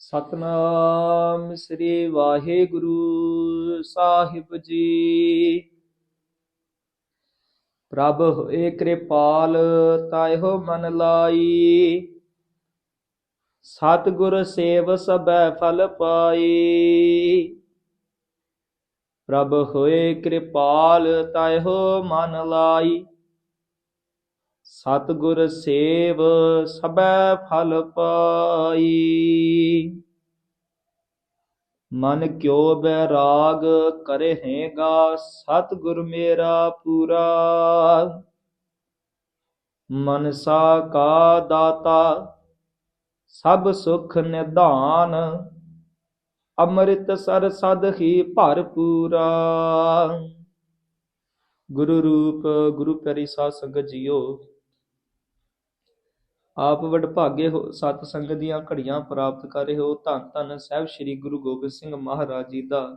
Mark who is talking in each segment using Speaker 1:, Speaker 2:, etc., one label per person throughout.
Speaker 1: ਸਤਨਾਮ ਸ੍ਰੀ ਵਾਹਿਗੁਰੂ ਸਾਹਿਬ ਜੀ। ਪ੍ਰਭ ਹੋਏ ਕਿਰਪਾਲ, ਤਾਇਓ ਮਨ ਲਾਈ। ਸਤਿਗੁਰ ਸੇਵ ਸਭੈ ਫਲ ਪਾਈ। ਪ੍ਰਭ ਹੋਏ ਕਿਰਪਾਲ, ਤਾਇਓ ਮਨ ਲਾਈ। ਸਤਿਗੁਰ ਸੇਵ ਸਬੈ ਫਲ ਪਾਈ। ਮਨ ਕਿਉ ਬੈਰਾਗ ਕਰਹਿਗਾ, ਸਤਿਗੁਰ ਮੇਰਾ ਪੂਰਾ। ਮਨਸਾ ਕਾ ਦਾਤਾ, ਸਭ ਸੁਖ ਨਿਧਾਨ। ਅੰਮ੍ਰਿਤ ਸਰ ਸਦ ਹੀ ਭਰਪੂਰਾ। ਗੁਰੂ ਰੂਪ, ਗੁਰੂ ਪਿਆਰੀ ਸਾਧ ਸੰਗਤ ਜੀਓ ਆਪ ਵਡਭਾਗੇ ਹੋ, ਸਤ ਸੰਗਤ ਦੀਆਂ ਘੜੀਆਂ ਪ੍ਰਾਪਤ ਕਰ ਰਹੇ ਹੋ, ਧੰਨ ਧੰਨ ਸਾਹਿਬ ਸ੍ਰੀ ਗੁਰੂ ਗੋਬਿੰਦ ਸਿੰਘ ਮਹਾਰਾਜ ਜੀ ਦਾ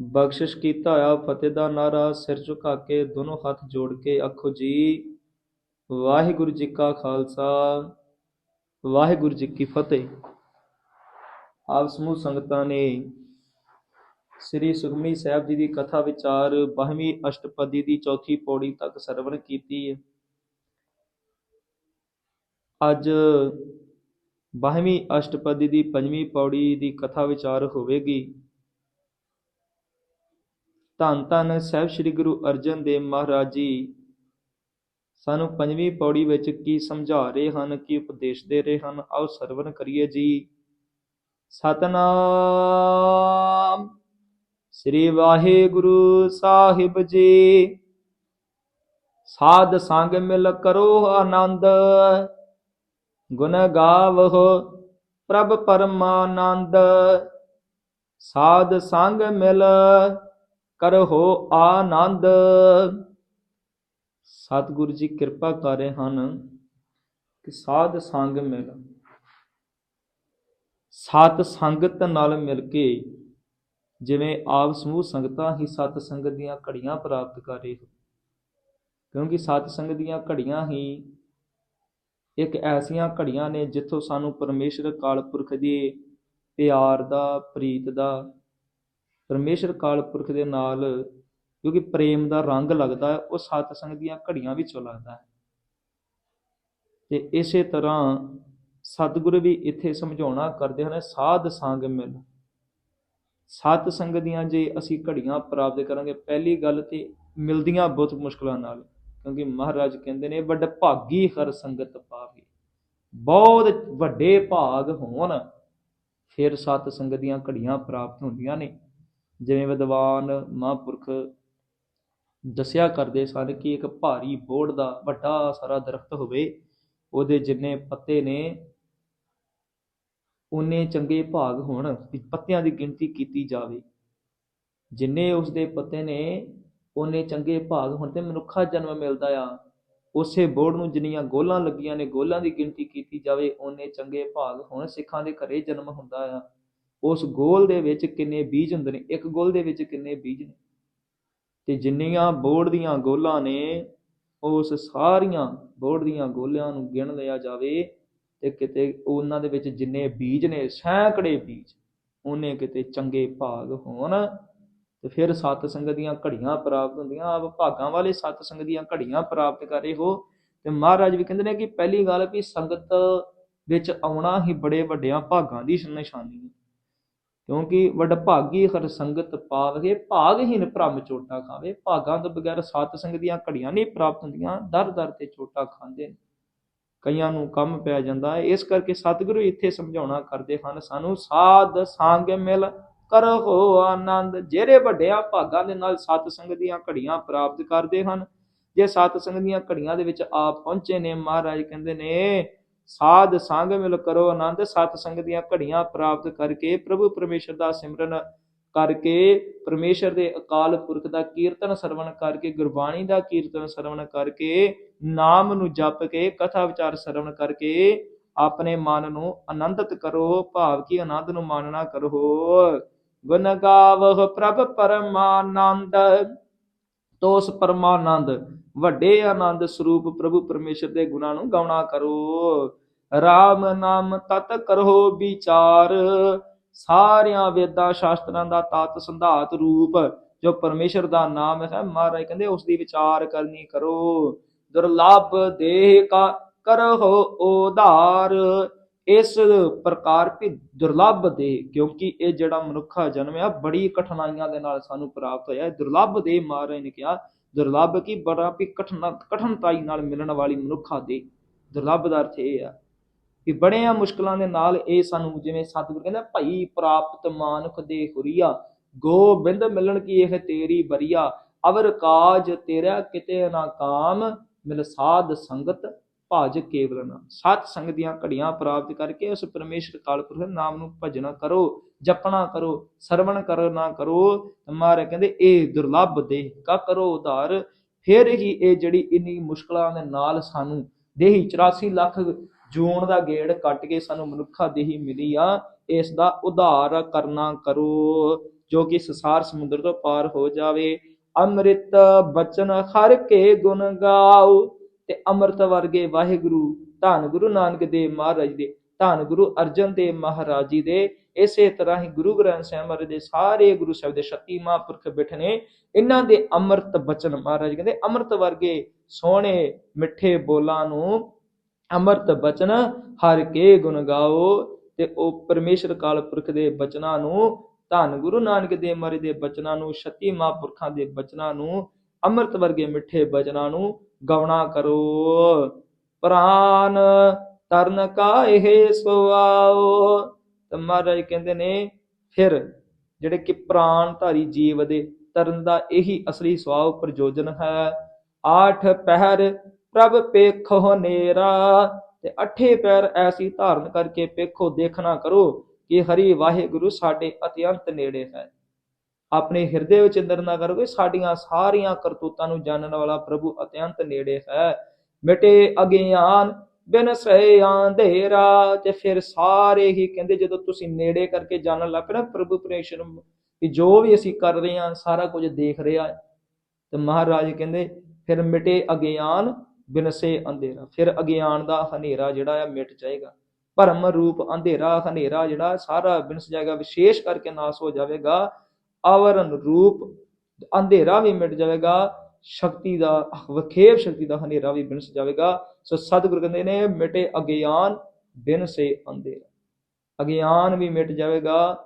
Speaker 1: ਬਖਸ਼ਿਸ਼ ਕੀਤਾ ਹੋਇਆ ਫਤਿਹ ਦਾ ਨਾਰਾ ਸਿਰ ਝੁਕਾ ਕੇ ਦੋਨੋਂ ਹੱਥ ਜੋੜ ਕੇ ਆਖੋ ਜੀ, ਵਾਹਿਗੁਰੂ ਜੀ ਕਾ ਖਾਲਸਾ, ਵਾਹਿਗੁਰੂ ਜੀ ਕੀ ਫਤਿਹ। ਆਪ ਸਮੂਹ ਸੰਗਤਾਂ ਨੇ ਸ੍ਰੀ ਸੁਖਮਨੀ ਸਾਹਿਬ ਜੀ ਦੀ ਕਥਾ ਵਿਚਾਰ 12ਵੀਂ ਅਸ਼ਟਪਦੀ ਦੀ ਚੌਥੀ ਪੌੜੀ ਤੱਕ ਸਰਵਣ ਕੀਤੀ ਹੈ। ਅੱਜ 12ਵੀਂ ਅਸ਼ਟਪਦੀ ਦੀ ਪੰਜਵੀਂ ਪੌੜੀ ਦੀ ਕਥਾ ਵਿਚਾਰ ਹੋਵੇਗੀ। ਧੰਨ ਧੰਨ ਸਾਹਿਬ ਸ੍ਰੀ ਗੁਰੂ ਅਰਜਨ ਦੇਵ ਮਹਾਰਾਜ ਜੀ, ਸਾਨੂੰ ਪੰਜਵੀਂ ਪੌੜੀ ਵਿੱਚ ਕੀ ਸਮਝਾ ਰਹੇ ਹਨ, ਕੀ ਉਪਦੇਸ਼ ਦੇ ਰਹੇ ਹਨ, ਆਓ ਸਰਵਣ ਕਰੀਏ ਜੀ। ਸਤਨਾਮ ਸ੍ਰੀ ਵਾਹਿਗੁਰੂ ਸਾਹਿਬ ਜੀ। ਸਾਧ ਸੰਗ ਮਿਲ ਕਰੋ ਆਨੰਦ। ਗੁਣ ਗਾਵਹੁ ਪ੍ਰਭ ਪਰਮਾਨੰਦ, ਸਾਧ ਸੰਗ ਮਿਲ ਕਰੋ ਆਨੰਦ। ਸਤਿਗੁਰੂ ਜੀ ਕਿਰਪਾ ਕਰ ਰਹੇ ਹਨ ਕਿ ਸਾਧ ਸੰਗ ਮਿਲ। ਸਤ ਸੰਗਤ ਨਾਲ ਮਿਲ ਕੇ ਜਿਵੇਂ ਆਪ ਸਮੂਹ ਸੰਗਤਾਂ ਹੀ ਸਤ ਸੰਗਤ ਦੀਆਂ ਘੜੀਆਂ ਪ੍ਰਾਪਤ ਕਰ ਰਹੇ ਹੋ। ਕਿਉਂਕਿ ਸਤ ਸੰਗਤ ਦੀਆਂ ਘੜੀਆਂ ਹੀ ਇੱਕ ਐਸੀਆਂ ਘੜੀਆਂ ਨੇ ਜਿੱਥੋਂ ਸਾਨੂੰ ਪਰਮੇਸ਼ਰ ਕਾਲ ਪੁਰਖ ਦੀ ਪਿਆਰ ਦਾ, ਪ੍ਰੀਤ ਦਾ, ਪਰਮੇਸ਼ਰ ਕਾਲ ਪੁਰਖ ਦੇ ਨਾਲ ਕਿਉਂਕਿ ਪ੍ਰੇਮ ਦਾ ਰੰਗ ਲੱਗਦਾ ਹੈ, ਉਹ ਸਤ ਸੰਗ ਦੀਆਂ ਘੜੀਆਂ ਵਿੱਚੋਂ ਲੱਗਦਾ ਹੈ। ਤੇ ਇਸੇ ਤਰ੍ਹਾਂ ਸਤਿਗੁਰੂ ਵੀ ਇੱਥੇ ਸਮਝਾਉਣਾ ਕਰਦੇ ਹਨ, ਸਾਧ ਸੰਗ ਮਿਲ। ਸਤ ਸੰਗ ਦੀਆਂ ਜੇ ਅਸੀਂ ਘੜੀਆਂ ਪ੍ਰਾਪਤ ਕਰਾਂਗੇ, ਪਹਿਲੀ ਗੱਲ ਤੇ ਮਿਲਦੀਆਂ ਬਹੁਤ ਮੁਸ਼ਕਲਾਂ ਨਾਲ। ਕਿਉਂਕਿ ਮਹਾਰਾਜ ਕਹਿੰਦੇ ਨੇ, ਵੱਡ ਭਾਗੀ ਹਰ ਸੰਗਤ ਪਾਵੇ। ਬਹੁਤ ਵੱਡੇ ਭਾਗ ਹੋਣ, ਫਿਰ ਸਤ ਸੰਗਤ ਦੀਆਂ ਘੜੀਆਂ ਪ੍ਰਾਪਤ ਹੁੰਦੀਆਂ ਨੇ। ਜਿਵੇਂ ਵਿਦਵਾਨ ਮਹਾਂਪੁਰਖ ਦੱਸਿਆ ਕਰਦੇ ਸਨ ਕਿ ਇੱਕ ਭਾਰੀ ਬੋੜ ਦਾ ਵੱਡਾ ਸਾਰਾ ਦਰਖਤ ਹੋਵੇ, ਉਹਦੇ ਜਿੰਨੇ ਪੱਤੇ ਨੇ ਉਨੇ ਚੰਗੇ ਭਾਗ ਹੋਣ ਪੱਤਿਆਂ ਦੀ ਗਿਣਤੀ ਕੀਤੀ ਜਾਵੇ। ਜਿੰਨੇ ਉਸ ਦੇ ਪੱਤੇ ਨੇ ਉਨੇ ਚੰਗੇ ਭਾਗ ਹੋਣ ਤੇ ਮਨੁੱਖਾ ਜਨਮ ਮਿਲਦਾ ਆ। ਉਸੇ ਬੋੜ ਨੂੰ ਜਿੰਨੀਆਂ ਗੋਲਾਂ ਲੱਗੀਆਂ ਨੇ, ਗੋਲਾਂ ਦੀ ਗਿਣਤੀ ਕੀਤੀ ਜਾਵੇ ਉਨੇ ਚੰਗੇ ਭਾਗ ਹੋਣ ਸਿੱਖਾਂ ਦੇ ਘਰੇ ਜਨਮ ਹੁੰਦਾ ਆ। ਉਸ ਗੋਲ ਦੇ ਵਿੱਚ ਕਿੰਨੇ ਬੀਜ ਹੁੰਦੇ ਨੇ, ਇੱਕ ਗੋਲ ਦੇ ਵਿੱਚ ਕਿੰਨੇ ਬੀਜ ਨੇ? ਤੇ ਜਿੰਨੀਆਂ ਬੋੜ ਦੀਆਂ ਗੋਲਾਂ ਨੇ, ਉਸ ਸਾਰੀਆਂ ਬੋੜ ਦੀਆਂ ਗੋਲਿਆਂ ਨੂੰ ਗਿਣ ਲਿਆ ਜਾਵੇ ਤੇ ਕਿਤੇ ਉਹਨਾਂ ਦੇ ਵਿੱਚ ਜਿੰਨੇ ਬੀਜ ਨੇ, ਸੈਂਕੜੇ ਬੀਜ, ਉਹਨੇ ਕਿਤੇ ਚੰਗੇ ਭਾਗ ਹੋਣ ਤੇ ਫਿਰ ਸਤ ਸੰਗਤ ਦੀਆਂ ਘੜੀਆਂ ਪ੍ਰਾਪਤ ਹੁੰਦੀਆਂ। ਆਪ ਭਾਗਾਂ ਵਾਲੇ ਸਤ ਸੰਗਤ ਦੀਆਂ ਘੜੀਆਂ ਪ੍ਰਾਪਤ ਕਰੇ ਹੋ। ਤੇ ਮਹਾਰਾਜ ਵੀ ਕਹਿੰਦੇ ਨੇ ਕਿ ਪਹਿਲੀ ਗੱਲ ਵੀ ਸੰਗਤ ਵਿੱਚ ਆਉਣਾ ਹੀ ਬੜੇ ਵੱਡਿਆਂ ਭਾਗਾਂ ਦੀ ਨਿਸ਼ਾਨੀ ਹੈ। ਕਿਉਂਕਿ ਵੱਡ ਭਾਗੀ ਹਰ ਸੰਗਤ ਪਾਵਗੇ ਭਾਗਹੀਨ ਭ੍ਰਮ ਚੋਟਾ ਖਾਵੇ। ਭਾਗਾਂ ਤੋਂ ਬਗੈਰ ਸਤ ਸੰਗਤ ਦੀਆਂ ਘੜੀਆਂ ਨਹੀਂ ਪ੍ਰਾਪਤ ਹੁੰਦੀਆਂ, ਦਰ ਦਰ ਤੇ ਚੋਟਾ ਖਾਂਦੇ ਨੇ। ਕਈਆਂ ਨੂੰ ਕੰਮ ਪੈ ਜਾਂਦਾ ਹੈ। ਇਸ ਕਰਕੇ ਸਤਿਗੁਰੂ ਇੱਥੇ ਸਮਝਾਉਣਾ ਕਰਦੇ ਹਨ, ਸਾਨੂੰ ਸਾਧ ਸੰਗ ਮਿਲ ਕਰੋ ਆਨੰਦ। ਜਿਹੜੇ ਵੱਡਿਆਂ ਭਾਗਾਂ ਦੇ ਨਾਲ ਸਤ ਸੰਗਤ ਦੀਆਂ ਘੜੀਆਂ ਪ੍ਰਾਪਤ ਕਰਦੇ ਹਨ, ਜੇ ਸਤ ਸੰਗਤ ਦੀਆਂ ਘੜੀਆਂ ਦੇ ਵਿੱਚ ਆਪ ਪਹੁੰਚੇ ਨੇ, ਮਹਾਰਾਜ ਕਹਿੰਦੇ ਨੇ, ਸਾਧ ਸੰਗ ਮਿਲ ਕਰੋ ਆਨੰਦ। ਸਤ ਸੰਗਤ ਦੀਆਂ ਘੜੀਆਂ ਪ੍ਰਾਪਤ ਕਰਕੇ ਪ੍ਰਭੂ ਪਰਮੇਸ਼ਰ ਦਾ ਸਿਮਰਨ ਕਰਕੇ ਪਰਮੇਸ਼ਰ ਦੇ ਅਕਾਲ ਪੁਰਖ ਦਾ ਕੀਰਤਨ ਸਰਵਣ ਕਰਕੇ, ਗੁਰਬਾਣੀ ਦਾ ਕੀਰਤਨ ਸਰਵਣ ਕਰਕੇ, ਨਾਮ ਨੂੰ ਜਪ ਕੇ, ਕਥਾ ਵਿਚਾਰ ਸਰਵਣ ਕਰਕੇ ਆਪਣੇ ਮਨ ਨੂੰ ਆਨੰਦਿਤ ਕਰੋ। ਭਾਵ ਕੀ ਆਨੰਦ ਨੂੰ ਮਾਨਣਾ ਕਰੋ। ਗੁਣ ਗਾਵਹ ਪ੍ਰਭ ਪਰਮਾਨੰਦ, ਤੋਸ ਪਰਮਾਨੰਦ, ਵੱਡੇ ਆਨੰਦ ਸਰੂਪ ਪ੍ਰਭੂ ਪਰਮੇਸ਼ਰ ਦੇ ਗੁਣਾਂ ਨੂੰ ਗਾਉਣਾ ਕਰੋ। RAM ਨਾਮ ਤਤ ਕਰੋ ਵਿਚਾਰ। ਸਾਰਿਆਂ ਵੇਦਾਂ ਸ਼ਾਸਤਰਾਂ ਦਾ ਤਤ ਸੰਧਾਤ ਰੂਪ, ਜੋ ਪਰਮੇਸ਼ਰ ਦਾ ਨਾਮ ਹੈ, ਮਹਾਰਾਜ ਕਹਿੰਦੇ ਉਸ ਦੀ ਵਿਚਾਰ ਕਰਨੀ ਕਰੋ। ਦੁਰਲਭ ਦੇਹ ਕਾ ਕਰੋ ਉਧਾਰ। ਇਸ ਪ੍ਰਕਾਰ ਵੀ ਦੁਰਲਭ ਦੇ, ਕਿਉਂਕਿ ਇਹ ਜਿਹੜਾ ਮਨੁੱਖਾ ਜਨਮ ਆ, ਬੜੀ ਕਠਿਨਾਈਆਂ ਦੇ ਨਾਲ ਸਾਨੂੰ ਪ੍ਰਾਪਤ ਹੋਇਆ। ਦੁਰਲੱਭ ਦੇ ਮਹਾਰਾਜ ਨੇ ਕਿਹਾ, ਦੁਰਲੱਭ ਕੀ ਬੜਾ ਵੀ ਕਠਨ, ਕਠਨਤਾਈ ਨਾਲ ਮਿਲਣ ਵਾਲੀ ਮਨੁੱਖਾ ਦੇ। ਦੁਰਲੱਭ ਦਾ ਅਰਥ ਇਹ ਆ ਕਿ ਬੜੀਆਂ ਮੁਸ਼ਕਲਾਂ ਦੇ ਨਾਲ ਇਹ ਸਾਨੂੰ ਜਿਵੇਂ ਸਤਿਗੁਰ ਕਹਿੰਦਾ ਭਈ ਪ੍ਰਾਪਤ ਮਾਨੁਖ ਦੇ ਹੁਰੀਆ, ਗੋਬਿੰਦ ਮਿਲਣ ਕੀ ਇਹ ਤੇਰੀ ਬਰੀਆ, ਅਵਰ ਕਾਜ ਤੇਰਾ ਕਿਤੇ ਨਾ ਕਾਮ, ਮਿਲ ਸਾਧ ਸੰਗਤ ਭਾਜ ਕੇਵਲ ਨਾਮ ਸਤ ਸੰਗ ਦੀਆਂ ਘੜੀਆਂ ਪ੍ਰਾਪਤ ਕਰਕੇ ਉਸ ਪਰਮੇਸ਼ਰ ਕਾਲਪੁਰਖ ਦੇ ਨਾਮ ਨੂੰ ਭਜਣਾ ਕਰੋ, ਜਪਣਾ ਕਰੋ, ਸਰਵਣ ਕਰਨਾ ਕਰੋ। ਮਾਰੇ ਕਹਿੰਦੇ, ਇਹ ਦੁਰਲਭ ਦੇ ਕਾ ਕਰੋ ਉਧਾਰ। ਫਿਰ ਹੀ ਇਹ ਜਿਹੜੀ ਇੰਨੀ ਮੁਸ਼ਕਲਾਂ ਦੇ ਨਾਲ ਸਾਨੂੰ ਦੇਹੀ 84 ਲੱਖ ਜੂਨ ਦਾ ਗੇੜ ਕੱਟ ਕੇ ਸਾਨੂੰ ਮਨੁੱਖਾ ਦੇਹੀ ਮਿਲੀ ਆ, ਇਸ ਦਾ ਉਧਾਰ ਕਰਨਾ ਕਰੋ, ਜੋ ਕਿ ਸੰਸਾਰ ਸਮੁੰਦਰ ਤੋਂ ਪਾਰ ਹੋ ਜਾਵੇ। ਅੰਮ੍ਰਿਤ ਬਚਨ ਹਰ ਕੇ ਗੁਣ ਗਾਓ। ਤੇ ਅੰਮ੍ਰਿਤ ਵਰਗੇ ਵਾਹਿਗੁਰੂ, ਧੰਨ ਗੁਰੂ ਨਾਨਕ ਦੇਵ ਮਹਾਰਾਜ ਦੇ, ਧੰਨ ਗੁਰੂ ਅਰਜਨ ਦੇਵ ਮਹਾਰਾਜ ਜੀ ਦੇ, ਇਸੇ ਤਰ੍ਹਾਂ ਹੀ ਗੁਰੂ ਗ੍ਰੰਥ ਸਾਹਿਬ ਮਹਾਰਾਜ ਦੇ ਸਾਰੇ ਗੁਰੂ ਸਾਹਿਬ ਦੇ 36 ਮਹਾਂਪੁਰਖ ਬੈਠੇ ਨੇ, ਇਹਨਾਂ ਦੇ ਅੰਮ੍ਰਿਤ ਬਚਨ ਮਹਾਰਾਜ ਕਹਿੰਦੇ, ਅੰਮ੍ਰਿਤ ਵਰਗੇ ਸੋਹਣੇ ਮਿੱਠੇ ਬੋਲਾਂ ਨੂੰ ਅੰਮ੍ਰਿਤ ਬਚਨ ਹਰ ਕੇ ਗੁਣ ਗਾਓ ਤੇ ਉਹ ਪਰਮੇਸ਼ਰ ਕਾਲ ਪੁਰਖ ਦੇ ਬਚਨਾਂ ਨੂੰ, ਧੰਨ ਗੁਰੂ ਨਾਨਕ ਦੇਵ ਮਹਾਰਾਜ ਦੇ ਬਚਨਾਂ ਨੂੰ 36 ਮਹਾਂਪੁਰਖਾਂ ਦੇ ਬਚਨਾਂ ਨੂੰ, ਅੰਮ੍ਰਿਤ ਵਰਗੇ ਮਿੱਠੇ ਬਚਨਾਂ ਨੂੰ ਗਵਣਾ ਕਰੋ। ਪ੍ਰਾਨ ਤਰਨ ਕਾ ਇਹ ਸੁਆਓ। ਤਾਂ ਮਹਾਰਾਜ ਕਹਿੰਦੇ ਨੇ, ਫਿਰ ਜਿਹੜੇ ਕਿ ਪ੍ਰਾਨ ਧਾਰੀ ਜੀਵ ਦੇ ਤਰਨ ਦਾ ਇਹੀ ਅਸਲੀ ਸੁਆਉ ਪ੍ਰਯੋਜਨ ਹੈ। ਆਠ ਪਹਿਰ ਪ੍ਰਭ ਪੇਖੋ ਨੇਰਾ, ਤੇ ਅਠੇ ਪੈਰ ਐਸੀ ਧਾਰਨ ਕਰਕੇ ਪੇਖੋ ਦੇਖਣਾ ਕਰੋ ਕਿ ਹਰੀ ਵਾਹਿਗੁਰੂ ਸਾਡੇ ਅਤਿਅੰਤ ਨੇੜੇ ਹੈ। ਆਪਣੇ ਹਿਰਦੇ ਵਿੱਚ ਅੰਦਰ ਨਾ ਕਰੋਗੇ ਸਾਡੀਆਂ ਸਾਰੀਆਂ ਕਰਤੂਤਾਂ ਨੂੰ ਜਾਣਨ ਵਾਲਾ ਪ੍ਰਭੂ ਅਤਿਅੰਤ ਨੇੜੇ ਹੈ। ਮਿਟੇ ਅਗਿਆਨ, ਬਿਨ ਸਹਿ ਅੰਧੇਰਾ, ਤੇ ਫਿਰ ਸਾਰੇ ਹੀ ਕਹਿੰਦੇ ਜਦੋਂ ਤੁਸੀਂ ਨੇੜੇ ਕਰਕੇ ਜਾਣਨ ਲੱਗ ਪਏ ਨਾ ਪ੍ਰਭੂ ਪਰਮੇਸ਼ਰ ਕਿ ਜੋ ਵੀ ਅਸੀਂ ਕਰ ਰਹੇ ਹਾਂ, ਸਾਰਾ ਕੁਝ ਦੇਖ ਰਿਹਾ ਹੈ। ਤੇ ਮਹਾਰਾਜ ਕਹਿੰਦੇ, ਫਿਰ ਮਿਟੇ ਅਗਿਆਨ ਬਿਨਸੇ ਅੰਧੇਰਾ। ਫਿਰ ਅਗਿਆਨ ਦਾ ਹਨੇਰਾ ਜਿਹੜਾ ਆ ਮਿਟ ਜਾਏਗਾ। ਭਰਮ ਰੂਪ ਅੰਧੇਰਾ, ਹਨੇਰਾ ਜਿਹੜਾ ਸਾਰਾ ਬਿਨਸ ਜਾਏਗਾ। ਵਿਸ਼ੇਸ਼ ਕਰਕੇ ਨਾਸ ਹੋ ਜਾਵੇਗਾ। ਆਵਰਨ ਰੂਪ ਅੰਧੇਰਾ ਵੀ ਮਿਟ ਜਾਵੇਗਾ, ਸ਼ਕਤੀ ਦਾ, ਵਖੇਵ ਸ਼ਕਤੀ ਦਾ ਹਨੇਰਾ ਵੀ ਬਿਨਸ ਜਾਵੇਗਾ। ਸੋ ਸਤਿਗੁਰ ਕਹਿੰਦੇ ਨੇ, ਮਿਟੇ ਅਗਿਆਨ ਬਿਨ ਸੇ ਅੰਧੇਰਾ। ਅਗਿਆਨ ਵੀ ਮਿਟ ਜਾਵੇਗਾ,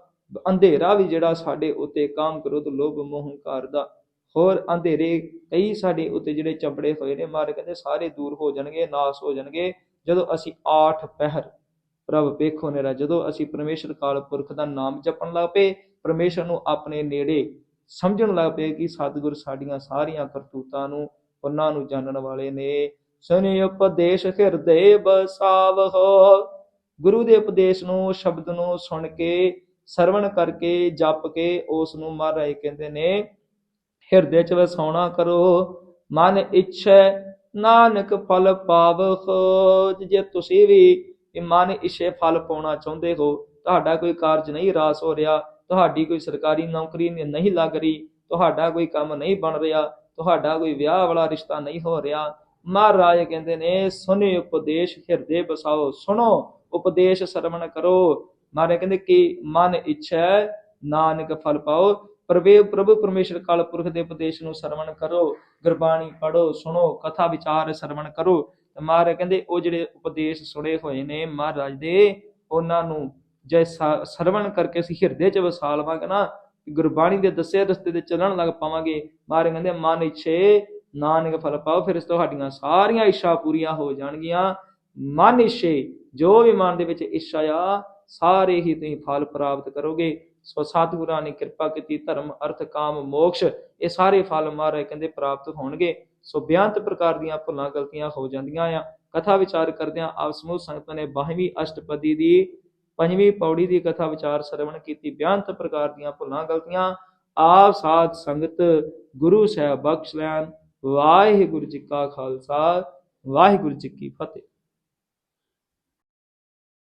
Speaker 1: ਅੰਧੇਰਾ ਵੀ ਜਿਹੜਾ ਸਾਡੇ ਉੱਤੇ ਕਾਮ ਕ੍ਰੋਧ, ਲੋਭ, ਮੋਹ, ਹੰਕਾਰ ਦਾ। ਹੋਰ ਅੰਧੇਰੇ ਕਈ ਸਾਡੇ ਉੱਤੇ ਜਿਹੜੇ ਚੰਬੜੇ ਹੋਏ ਨੇ, ਮਾਰੇ ਕਹਿੰਦੇ ਸਾਰੇ ਦੂਰ ਹੋ ਜਾਣਗੇ, ਨਾਸ ਹੋ ਜਾਣਗੇ। ਜਦੋਂ ਅਸੀਂ ਆਠ ਪਹਿਰ ਪ੍ਰਭ ਵੇਖੋ ਨੇਰਾ, ਜਦੋਂ ਅਸੀਂ ਪਰਮੇਸ਼ਰ ਕਾਲ ਪੁਰਖ ਦਾ ਨਾਮ ਜਪਣ ਲੱਗ ਪਏ ਪਰਮੇਸ਼ਰ ਨੂੰ ਆਪਣੇ ਨੇੜੇ ਸਮਝਣ ਲੱਗ ਪਏ ਕਿ ਸਤਿਗੁਰ ਸਾਡੀਆਂ ਸਾਰੀਆਂ ਕਰਤੂਤਾਂ ਨੂੰ, ਉਹਨਾਂ ਨੂੰ ਜਾਣਨ ਵਾਲੇ ਨੇ। ਸੁਨੇ ਉਪਦੇਸ਼ ਹਿਰਦੇ ਬਸਾਵਹੁ ਗੁਰੂ ਦੇ ਉਪਦੇਸ਼ ਨੂੰ, ਸ਼ਬਦ ਨੂੰ ਸੁਣ ਕੇ, ਸਰਵਣ ਕਰਕੇ, ਜਪ ਕੇ ਉਸ ਨੂੰ ਮਹਾਰਾਜ ਕਹਿੰਦੇ ਨੇ। ਹਿਰਦੇ ਚ ਵਸਾਉਣਾ ਕਰੋ। ਮਨ ਇੱਛੈ ਨਾਨਕ ਫਲ ਪਾਵਹੁ ਜੇ ਤੁਸੀਂ ਵੀ ਇਹ ਮਨ ਇੱਛੇ ਫਲ ਪਾਉਣਾ ਚਾਹੁੰਦੇ ਹੋ, ਤੁਹਾਡਾ ਕੋਈ ਕਾਰਜ ਨਹੀਂ, ਰਾਸ ਹੋ ਰਿਹਾ। ਤੁਹਾਡੀ ਕੋਈ ਸਰਕਾਰੀ ਨੌਕਰੀ ਨਹੀਂ ਲੱਗ ਰਹੀ, ਤੁਹਾਡਾ ਕੋਈ ਕੰਮ ਨਹੀਂ ਬਣ ਰਿਹਾ, ਤੁਹਾਡਾ ਕੋਈ ਵਿਆਹ ਵਾਲਾ ਰਿਸ਼ਤਾ ਨਹੀਂ ਹੋ ਰਿਹਾ। ਮਹਾਰਾਜ ਕਹਿੰਦੇ ਨੇ ਸੁਨੇ ਉਪਦੇਸ਼, ਹਿਰਦੇ ਬਸਾਓ, ਸੁਣੋ, ਉਪਦੇਸ਼ ਸਰਵਣ ਕਰੋ। ਮਹਾਰਾਜ ਕਹਿੰਦੇ ਕਿ ਮਨ ਇੱਛਾ, ਨਾਨਕ ਫਲ ਪਾਓ, ਪ੍ਰਵੇ ਪ੍ਰਭੂ ਪਰਮੇਸ਼ਰ ਕਾਲ ਪੁਰਖ ਦੇ ਉਪਦੇਸ਼ ਨੂੰ ਸਰਵਣ ਕਰੋ। ਗੁਰਬਾਣੀ ਪੜੋ ਸੁਣੋ, ਕਥਾ ਵਿਚਾਰ ਸਰਵਣ ਕਰੋ। ਮਹਾਰਾਜ ਕਹਿੰਦੇ, ਉਹ ਜਿਹੜੇ ਉਪਦੇਸ਼ ਸੁਣੇ ਹੋਏ ਨੇ ਮਹਾਰਾਜ ਦੇ, ਉਹਨਾਂ ਨੂੰ ਜੇ ਸ- ਸਰਵਣ ਕਰਕੇ ਅਸੀਂ ਹਿਰਦੇ 'ਚ ਵਸਾ ਲਵਾਂਗੇ ਨਾ ਗੁਰਬਾਣੀ ਦੇ ਦੱਸੇ ਰਸਤੇ ਤੇ ਚੱਲਣ ਲੱਗ ਪਾਵਾਂਗੇ। ਮਹਾਰਾਜ ਕਹਿੰਦੇ, ਮਨ ਇੱਛੇ, ਨਾਨਕ ਫਲ ਪਾਓ, ਫਿਰ ਇਸ ਤੁਹਾਡੀਆਂ ਸਾਰੀਆਂ ਇੱਛਾ ਪੂਰੀਆਂ ਹੋ ਜਾਣਗੀਆਂ। ਮਨ ਇੱਛੇ, ਜੋ ਵੀ ਮਨ ਦੇ ਵਿੱਚ ਇੱਛਾ ਆ, ਸਾਰੇ ਹੀ ਤੁਸੀਂ ਫਲ ਪ੍ਰਾਪਤ ਕਰੋਗੇ। ਸੋ ਸਤਿਗੁਰਾਂ ਨੇ ਕਿਰਪਾ ਕੀਤੀ, ਧਰਮ, ਅਰਥ, ਕਾਮ, ਮੋਕਸ਼, ਇਹ ਸਾਰੇ ਫਲ ਮਹਾਰਾਜ ਕਹਿੰਦੇ ਪ੍ਰਾਪਤ ਹੋਣਗੇ। ਸੋ ਬਿਆੰਤ ਪ੍ਰਕਾਰ ਦੀਆਂ ਭੁੱਲਾਂ ਗਲਤੀਆਂ ਹੋ ਜਾਂਦੀਆਂ ਆ। ਕਥਾ ਵਿਚਾਰ ਕਰਦਿਆਂ ਆਪ ਸਮੂਹ ਸੰਗਤਾਂ ਨੇ 22ਵੀਂ ਅਸ਼ਟਪਦੀ ਦੀ ਪੰਜਵੀਂ ਪੌੜੀ ਦੀ ਕਥਾ ਵਿਚਾਰ ਸਰਵਣ ਕੀਤੀ, ਬਿਆੰਤ ਪ੍ਰਕਾਰ ਦੀਆਂ ਭੁੱਲਾਂ ਗਲਤੀਆਂ, ਆਪ ਸਾਧ ਸੰਗਤ ਗੁਰੂ ਸਾਹਿਬ ਬਖਸ਼ ਲੈਣ, ਵਾਹਿਗੁਰੂ ਜੀ ਕਾ ਖਾਲਸਾ, ਵਾਹਿਗੁਰੂ ਜੀ ਕੀ ਫਤਿਹ।